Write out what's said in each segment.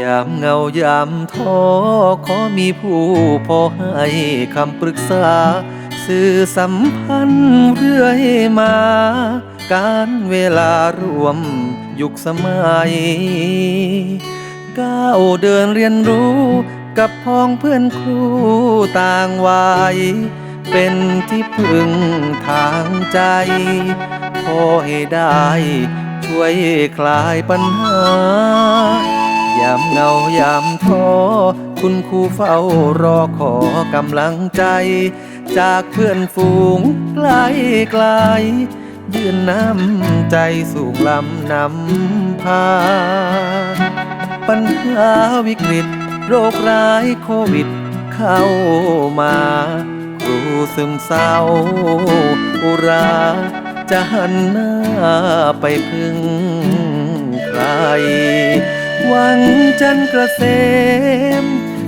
ยามเงายามท้อขอมีผู้พอให้คำปรึกษา สื่อสัมพันธ์เรื่อยมา การเวลารวมยุคสมัยก้าวเดินเรียนรู้กับพ้องเพื่อนครูต่างวัยเป็นที่พึ่งทางใจ พอให้ได้ ช่วยคลายปัญหายามเงายามท้อคุณครูเฝ้ารอขอกำลังใจ จากเพื่อนฝูงไกลไกลยื่นน้ำใจสูงลำนำพา ปัญหาวิกฤต โรคร้ายโควิด เข้ามา ครูซึมเศร้าอุรา จะหันหน้าไปพึ่งใคร หวังจันทร์เกษม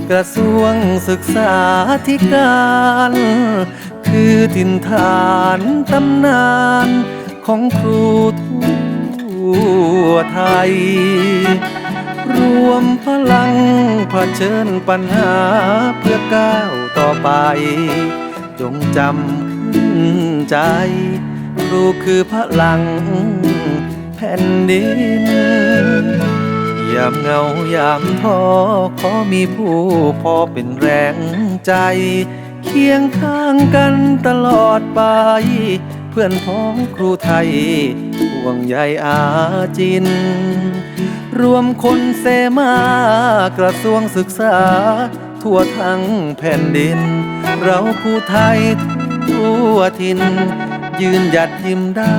กระทรวงศึกษาธิการ คือถิ่นฐานตำนานของครูทั่วไทย รวมพลังเผชิญปัญหาเพื่อก้าวต่อไป จงจำขึ้นใจ ครูคือพลังแผ่นดิน ยามเงายามท้อขอมีผู้พอเป็นแรงใจ เคียงข้างกันตลอดไป เพื่อนพ้องครูไทยห่วงใยอาจิน รวมคนเสมากระทรวงศึกษา ทั่วทั้งแผ่นดิน เราผู้ไทยทั่วทิน ยืนหยัดยิ้มได้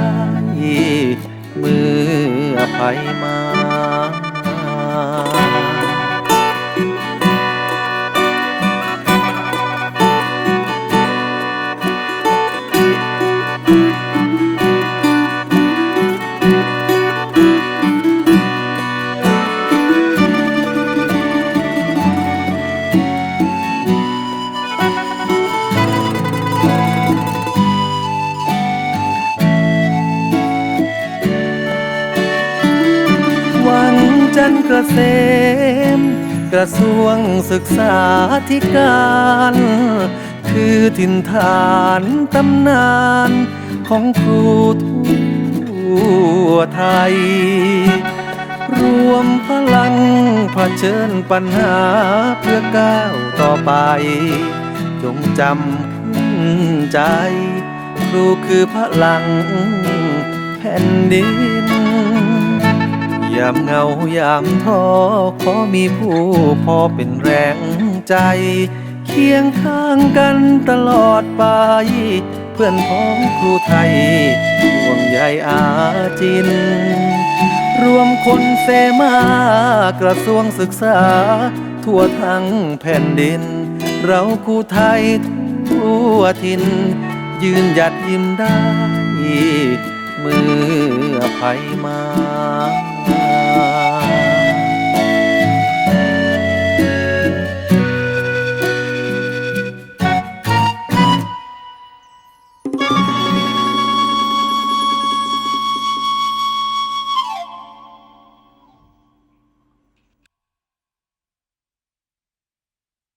เมื่อภัยมา งจันทร์เกษม กระทรวงศึกษาธิการ คือถิ่นฐานตำนานของครูทั่วไทย รวมพลังเผชิญปัญหาเพื่อก้าวต่อไป จงจำขึ้นใจ ครูคือพลังแผ่นดิน ยามเหงายามท้อขอมีผู้พอเป็นแรงใจ เคียงข้างกันตลอดไป เพื่อนพ้องครูไทยห่วงใยอาจิน รวมคนเสมากระทรวงศึกษา ทั่วทั้งแผ่นดิน เราครูไทยทั่วทิน ยืนหยัดยิ้มได้ เมื่อภัยมา